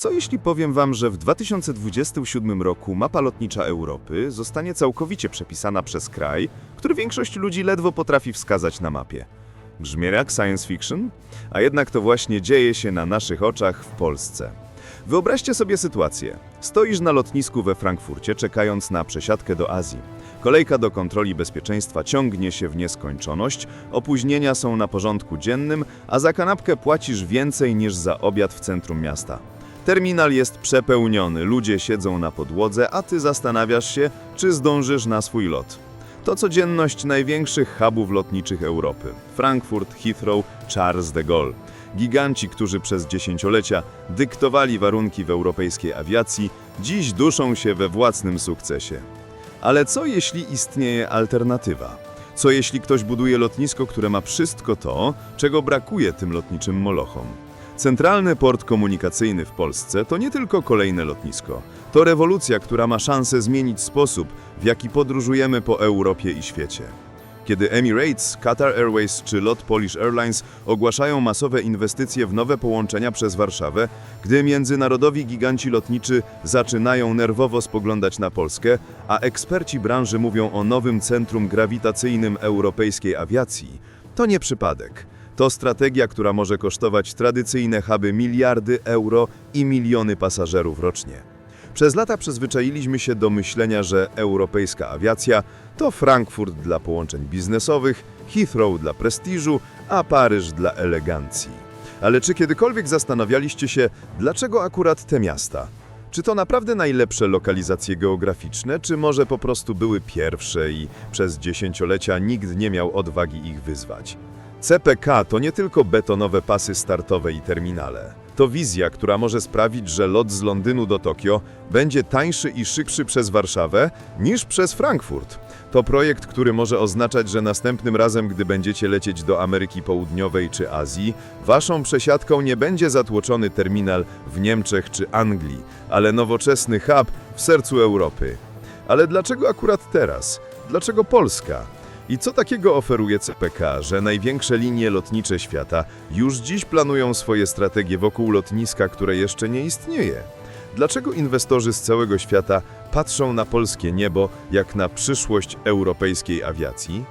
Co jeśli powiem Wam, że w 2027 roku mapa lotnicza Europy zostanie całkowicie przepisana przez kraj, który większość ludzi ledwo potrafi wskazać na mapie? Brzmi jak science fiction? A jednak to właśnie dzieje się na naszych oczach w Polsce. Wyobraźcie sobie sytuację. Stoisz na lotnisku we Frankfurcie, czekając na przesiadkę do Azji. Kolejka do kontroli bezpieczeństwa ciągnie się w nieskończoność, opóźnienia są na porządku dziennym, a za kanapkę płacisz więcej niż za obiad w centrum miasta. Terminal jest przepełniony, ludzie siedzą na podłodze, a ty zastanawiasz się, czy zdążysz na swój lot. To codzienność największych hubów lotniczych Europy. Frankfurt, Heathrow, Charles de Gaulle. Giganci, którzy przez dziesięciolecia dyktowali warunki w europejskiej awiacji, dziś duszą się we własnym sukcesie. Ale co jeśli istnieje alternatywa? Co jeśli ktoś buduje lotnisko, które ma wszystko to, czego brakuje tym lotniczym molochom? Centralny port komunikacyjny w Polsce to nie tylko kolejne lotnisko. To rewolucja, która ma szansę zmienić sposób, w jaki podróżujemy po Europie i świecie. Kiedy Emirates, Qatar Airways czy LOT Polish Airlines ogłaszają masowe inwestycje w nowe połączenia przez Warszawę, gdy międzynarodowi giganci lotniczy zaczynają nerwowo spoglądać na Polskę, a eksperci branży mówią o nowym centrum grawitacyjnym europejskiej awiacji, to nie przypadek. To strategia, która może kosztować tradycyjne huby miliardy euro i miliony pasażerów rocznie. Przez lata przyzwyczailiśmy się do myślenia, że europejska awiacja to Frankfurt dla połączeń biznesowych, Heathrow dla prestiżu, a Paryż dla elegancji. Ale czy kiedykolwiek zastanawialiście się, dlaczego akurat te miasta? Czy to naprawdę najlepsze lokalizacje geograficzne, czy może po prostu były pierwsze i przez dziesięciolecia nikt nie miał odwagi ich wyzwać? CPK to nie tylko betonowe pasy startowe i terminale. To wizja, która może sprawić, że lot z Londynu do Tokio będzie tańszy i szybszy przez Warszawę niż przez Frankfurt. To projekt, który może oznaczać, że następnym razem, gdy będziecie lecieć do Ameryki Południowej czy Azji, waszą przesiadką nie będzie zatłoczony terminal w Niemczech czy Anglii, ale nowoczesny hub w sercu Europy. Ale dlaczego akurat teraz? Dlaczego Polska? I co takiego oferuje CPK, że największe linie lotnicze świata już dziś planują swoje strategie wokół lotniska, które jeszcze nie istnieje? Dlaczego inwestorzy z całego świata patrzą na polskie niebo jak na przyszłość europejskiej awiacji?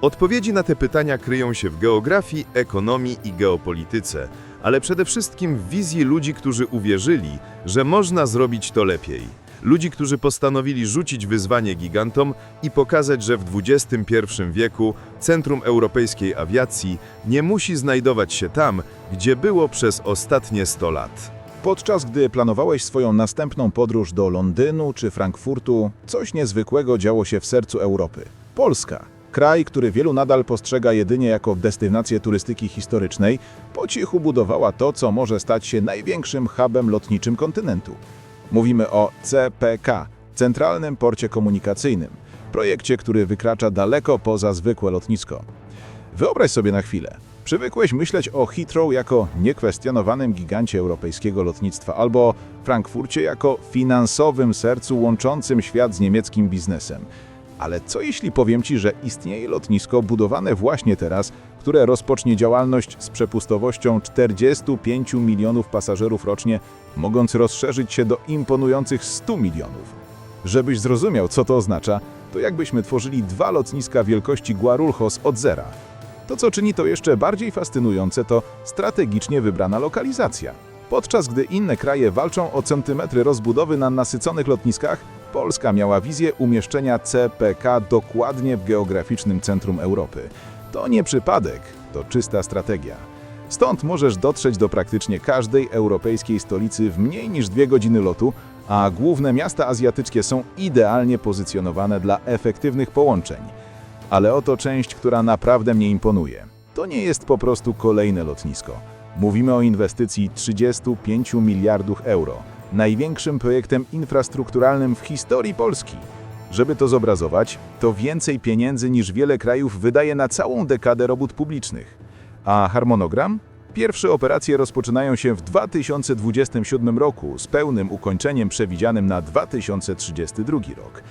Odpowiedzi na te pytania kryją się w geografii, ekonomii i geopolityce, ale przede wszystkim w wizji ludzi, którzy uwierzyli, że można zrobić to lepiej. Ludzi, którzy postanowili rzucić wyzwanie gigantom i pokazać, że w XXI wieku centrum europejskiej awiacji nie musi znajdować się tam, gdzie było przez ostatnie 100 lat. Podczas gdy planowałeś swoją następną podróż do Londynu czy Frankfurtu, coś niezwykłego działo się w sercu Europy. Polska, kraj, który wielu nadal postrzega jedynie jako destynację turystyki historycznej, po cichu budowała to, co może stać się największym hubem lotniczym kontynentu. Mówimy o CPK, Centralnym Porcie Komunikacyjnym, projekcie, który wykracza daleko poza zwykłe lotnisko. Wyobraź sobie na chwilę. Przywykłeś myśleć o Heathrow jako niekwestionowanym gigancie europejskiego lotnictwa albo Frankfurcie jako finansowym sercu łączącym świat z niemieckim biznesem. Ale co jeśli powiem Ci, że istnieje lotnisko budowane właśnie teraz, które rozpocznie działalność z przepustowością 45 milionów pasażerów rocznie, mogąc rozszerzyć się do imponujących 100 milionów? Żebyś zrozumiał, co to oznacza, to jakbyśmy tworzyli dwa lotniska wielkości Guarulhos od zera. To, co czyni to jeszcze bardziej fascynujące, to strategicznie wybrana lokalizacja. Podczas gdy inne kraje walczą o centymetry rozbudowy na nasyconych lotniskach, Polska miała wizję umieszczenia CPK dokładnie w geograficznym centrum Europy. To nie przypadek, to czysta strategia. Stąd możesz dotrzeć do praktycznie każdej europejskiej stolicy w mniej niż dwie godziny lotu, a główne miasta azjatyckie są idealnie pozycjonowane dla efektywnych połączeń. Ale oto część, która naprawdę mnie imponuje. To nie jest po prostu kolejne lotnisko. Mówimy o inwestycji 35 miliardów euro, największym projektem infrastrukturalnym w historii Polski. Żeby to zobrazować, to więcej pieniędzy niż wiele krajów wydaje na całą dekadę robót publicznych. A harmonogram? Pierwsze operacje rozpoczynają się w 2027 roku z pełnym ukończeniem przewidzianym na 2032 rok.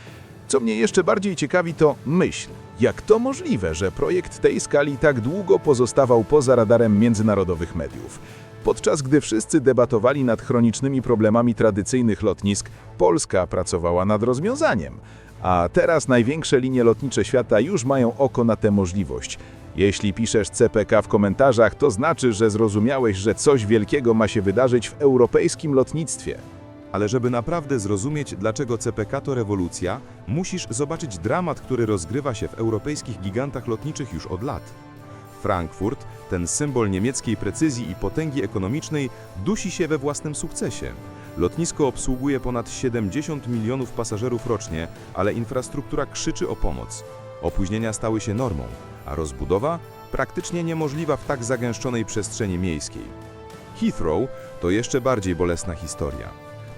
Co mnie jeszcze bardziej ciekawi to myśl, jak to możliwe, że projekt tej skali tak długo pozostawał poza radarem międzynarodowych mediów. Podczas gdy wszyscy debatowali nad chronicznymi problemami tradycyjnych lotnisk, Polska pracowała nad rozwiązaniem. A teraz największe linie lotnicze świata już mają oko na tę możliwość. Jeśli piszesz CPK w komentarzach, to znaczy, że zrozumiałeś, że coś wielkiego ma się wydarzyć w europejskim lotnictwie. Ale żeby naprawdę zrozumieć, dlaczego CPK to rewolucja, musisz zobaczyć dramat, który rozgrywa się w europejskich gigantach lotniczych już od lat. Frankfurt, ten symbol niemieckiej precyzji i potęgi ekonomicznej, dusi się we własnym sukcesie. Lotnisko obsługuje ponad 70 milionów pasażerów rocznie, ale infrastruktura krzyczy o pomoc. Opóźnienia stały się normą, a rozbudowa praktycznie niemożliwa w tak zagęszczonej przestrzeni miejskiej. Heathrow to jeszcze bardziej bolesna historia.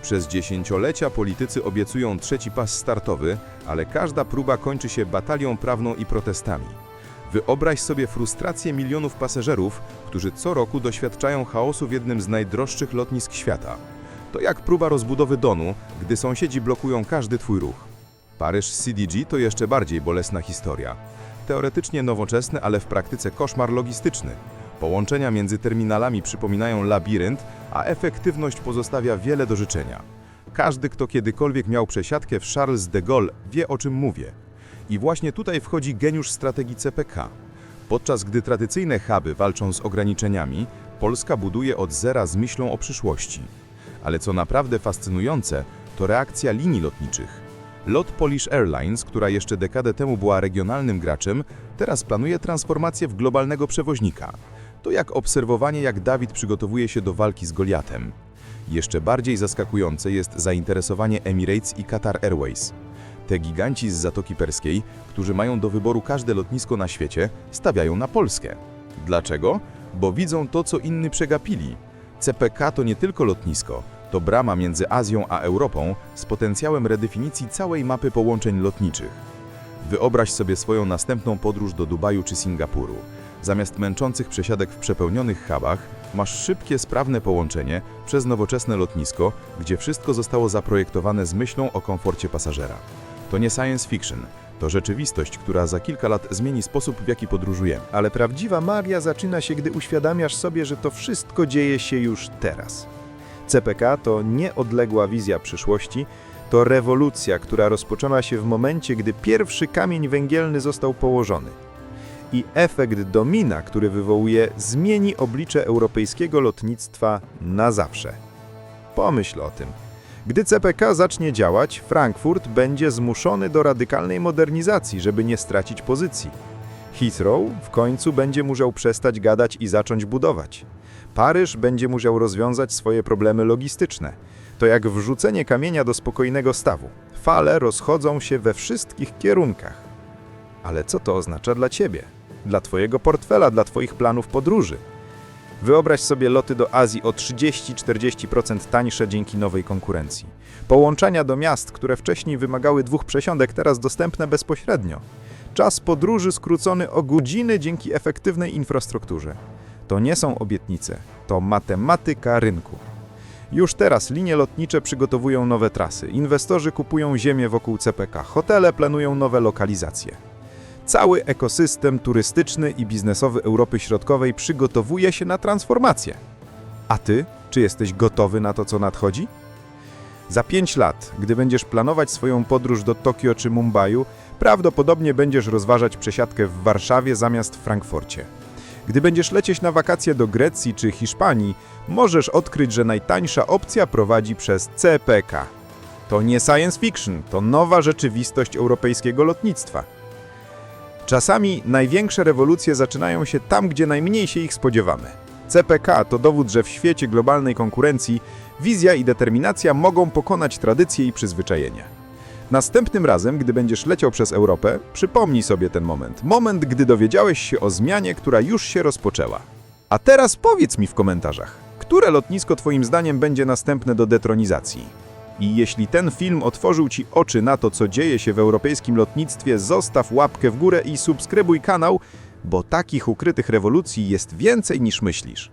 Przez dziesięciolecia politycy obiecują trzeci pas startowy, ale każda próba kończy się batalią prawną i protestami. Wyobraź sobie frustrację milionów pasażerów, którzy co roku doświadczają chaosu w jednym z najdroższych lotnisk świata. To jak próba rozbudowy Donu, gdy sąsiedzi blokują każdy twój ruch. Paryż CDG to jeszcze bardziej bolesna historia. Teoretycznie nowoczesny, ale w praktyce koszmar logistyczny. Połączenia między terminalami przypominają labirynt, a efektywność pozostawia wiele do życzenia. Każdy, kto kiedykolwiek miał przesiadkę w Charles de Gaulle, wie o czym mówię. I właśnie tutaj wchodzi geniusz strategii CPK. Podczas gdy tradycyjne huby walczą z ograniczeniami, Polska buduje od zera z myślą o przyszłości. Ale co naprawdę fascynujące, to reakcja linii lotniczych. Lot Polish Airlines, która jeszcze dekadę temu była regionalnym graczem, teraz planuje transformację w globalnego przewoźnika. To jak obserwowanie, jak Dawid przygotowuje się do walki z Goliatem. Jeszcze bardziej zaskakujące jest zainteresowanie Emirates i Qatar Airways. Te giganci z Zatoki Perskiej, którzy mają do wyboru każde lotnisko na świecie, stawiają na Polskę. Dlaczego? Bo widzą to, co inni przegapili. CPK to nie tylko lotnisko, to brama między Azją a Europą z potencjałem redefinicji całej mapy połączeń lotniczych. Wyobraź sobie swoją następną podróż do Dubaju czy Singapuru. Zamiast męczących przesiadek w przepełnionych hubach, masz szybkie, sprawne połączenie przez nowoczesne lotnisko, gdzie wszystko zostało zaprojektowane z myślą o komforcie pasażera. To nie science fiction, to rzeczywistość, która za kilka lat zmieni sposób, w jaki podróżujemy. Ale prawdziwa magia zaczyna się, gdy uświadamiasz sobie, że to wszystko dzieje się już teraz. CPK to nieodległa wizja przyszłości, to rewolucja, która rozpoczęła się w momencie, gdy pierwszy kamień węgielny został położony. I efekt domina, który wywołuje, zmieni oblicze europejskiego lotnictwa na zawsze. Pomyśl o tym. Gdy CPK zacznie działać, Frankfurt będzie zmuszony do radykalnej modernizacji, żeby nie stracić pozycji. Heathrow w końcu będzie musiał przestać gadać i zacząć budować. Paryż będzie musiał rozwiązać swoje problemy logistyczne. To jak wrzucenie kamienia do spokojnego stawu. Fale rozchodzą się we wszystkich kierunkach. Ale co to oznacza dla ciebie? Dla twojego portfela, dla twoich planów podróży? Wyobraź sobie loty do Azji o 30-40% tańsze dzięki nowej konkurencji. Połączenia do miast, które wcześniej wymagały dwóch przesiądek, teraz dostępne bezpośrednio. Czas podróży skrócony o godziny dzięki efektywnej infrastrukturze. To nie są obietnice, to matematyka rynku. Już teraz linie lotnicze przygotowują nowe trasy, inwestorzy kupują ziemię wokół CPK, hotele planują nowe lokalizacje. Cały ekosystem turystyczny i biznesowy Europy Środkowej przygotowuje się na transformację. A ty, czy jesteś gotowy na to, co nadchodzi? Za 5 lat, gdy będziesz planować swoją podróż do Tokio czy Mumbaiu, prawdopodobnie będziesz rozważać przesiadkę w Warszawie zamiast w Frankfurcie. Gdy będziesz lecieć na wakacje do Grecji czy Hiszpanii, możesz odkryć, że najtańsza opcja prowadzi przez CPK. To nie science fiction, to nowa rzeczywistość europejskiego lotnictwa. Czasami największe rewolucje zaczynają się tam, gdzie najmniej się ich spodziewamy. CPK to dowód, że w świecie globalnej konkurencji wizja i determinacja mogą pokonać tradycje i przyzwyczajenia. Następnym razem, gdy będziesz leciał przez Europę, przypomnij sobie ten moment. Moment, gdy dowiedziałeś się o zmianie, która już się rozpoczęła. A teraz powiedz mi w komentarzach, które lotnisko Twoim zdaniem będzie następne do detronizacji? I jeśli ten film otworzył Ci oczy na to, co dzieje się w europejskim lotnictwie, zostaw łapkę w górę i subskrybuj kanał, bo takich ukrytych rewolucji jest więcej niż myślisz.